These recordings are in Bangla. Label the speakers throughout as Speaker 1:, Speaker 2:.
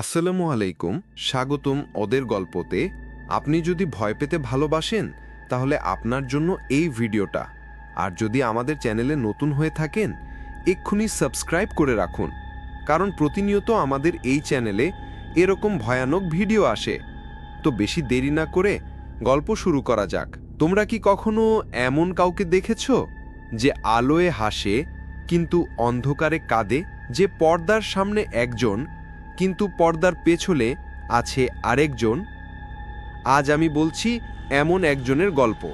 Speaker 1: আসসালামু আলাইকুম, স্বাগতম ওদের গল্পতে। আপনি যদি ভয় পেতে ভালোবাসেন, তাহলে আপনার জন্য এই ভিডিওটা। আর যদি আমাদের চ্যানেলে নতুন হয়ে থাকেন, এক্ষুনি সাবস্ক্রাইব করে রাখুন। কারণ প্রতিনিয়ত আমাদের এই চ্যানেলে এরকম ভয়ানক ভিডিও আসে। তো বেশি দেরি না করে গল্প শুরু করা যাক। তোমরা কি কখনো এমন কাউকে দেখেছ, যে আলোয় হাসে, কিন্তু অন্ধকারে কাঁদে, যে পর্দার সামনে একজন কিন্তু পর্দার পেছনে আছে আরেকজন। আজ আমি বলছি এমন একজনের গল্প।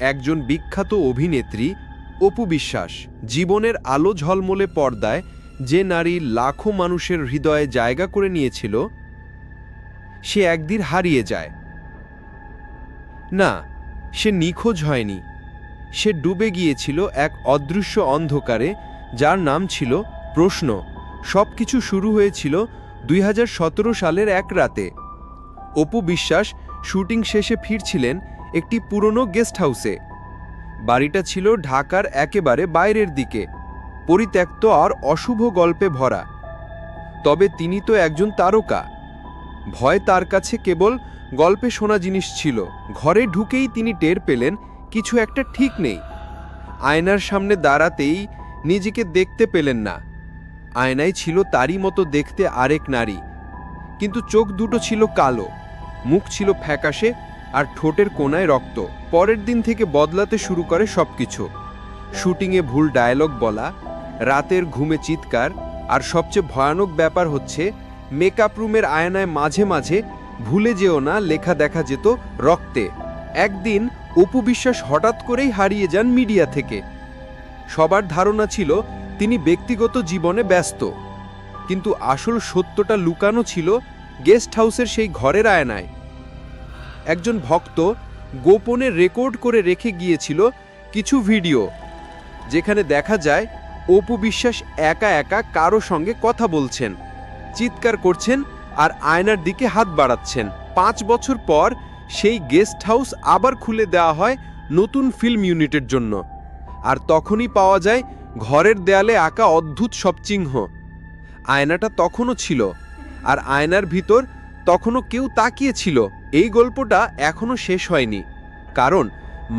Speaker 1: একজন বিখ্যাত অভিনেত্রী, অপু বিশ্বাস, জীবনের আলো ঝলমলে পর্দায় যে নারী লাখো মানুষের হৃদয়ে জায়গা করে নিয়েছিল, সে একদিন হারিয়ে যায়। না, সে নিখোঁজ হয়নি। সে ডুবে গিয়েছিল এক অদৃশ্য অন্ধকারে, যার নাম ছিল প্রশ্ন। সবকিছু শুরু হয়েছিল দুই হাজার সতেরো সালের এক রাতে। অপু বিশ্বাস শুটিং শেষে ফিরছিলেন একটি পুরনো গেস্ট হাউসে। বাড়িটা ছিল ঢাকার একেবারে বাইরের দিকে, পরিত্যক্ত আর অশুভ গল্পে ভরা। তবে তিনি তো একজন তারকা। ভয় তার কাছে কেবল গল্পে শোনা জিনিস ছিল। ঘরে ঢুকেই তিনি টের পেলেন, কিছু একটা ঠিক নেই। আয়নার সামনে দাঁড়াতেই নিজেকে দেখতে পেলেন না। আয়নায় ছিল তারই মতো দেখতে আরেক নারী। কিন্তু চোখ দুটো ছিল কালো, মুখ ছিল ফ্যাকাশে আর ঠোঁটের কোনায় রক্ত। পরের দিন থেকে বদলাতে শুরু করে সব কিছু শুটিংয়ে ভুল ডায়ালগ বলা, রাতের ঘুমে চিৎকার আর সবচেয়ে ভয়ানক ব্যাপার হচ্ছে, মেকআপ রুমের আয়নায় মাঝে মাঝে ভুলে যেও না লেখা দেখা যেত রক্তে। একদিন অপু বিশ্বাস হঠাৎ করেই হারিয়ে যান মিডিয়া থেকে। সবার ধারণা ছিল তিনি ব্যক্তিগত জীবনে ব্যস্ত। কিন্তু আসল সত্যটা লুকানো ছিল গেস্ট হাউসের সেই ঘরের আয়নায়। একজন ভক্ত গোপনে রেকর্ড করে রেখে গিয়েছিল কিছু ভিডিও, যেখানে দেখা যায় অপু বিশ্বাস একা একা কারও সঙ্গে কথা বলছেন, চিৎকার করছেন আর আয়নার দিকে হাত বাড়াচ্ছেন। পাঁচ বছর পর সেই গেস্ট হাউস আবার খুলে দেওয়া হয় নতুন ফিল্ম ইউনিটের জন্য। আর তখনই পাওয়া যায় ঘরের দেয়ালে আঁকা অদ্ভুত সব চিহ্ন। আয়নাটা তখনও ছিল, আর আয়নার ভিতর তখনও কেউ তাকিয়েছিল। এই গল্পটা এখনও শেষ হয়নি, কারণ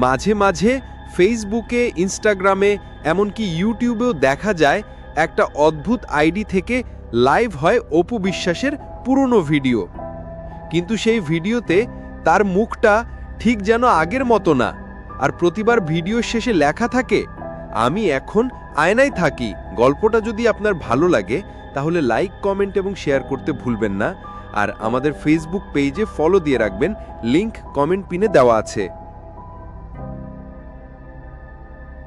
Speaker 1: মাঝে মাঝে ফেসবুকে, ইনস্টাগ্রামে, এমনকি ইউটিউবেও দেখা যায় একটা অদ্ভুত আইডি থেকে লাইভ হয় অপু বিশ্বাসের পুরনো ভিডিও। কিন্তু সেই ভিডিওতে তার মুখটা ঠিক যেন আগের মতো না, আর প্রতিবার ভিডিও শেষে লেখা থাকে আমি এখন আয়নায় থাকি। গল্পটা যদি আপনার ভালো লাগে, তাহলে লাইক কমেন্ট এবং শেয়ার করতে ভুলবেন না। আর আমাদের ফেসবুক পেজে ফলো দিয়ে রাখবেন। লিংক কমেন্ট পিনে দেওয়া আছে।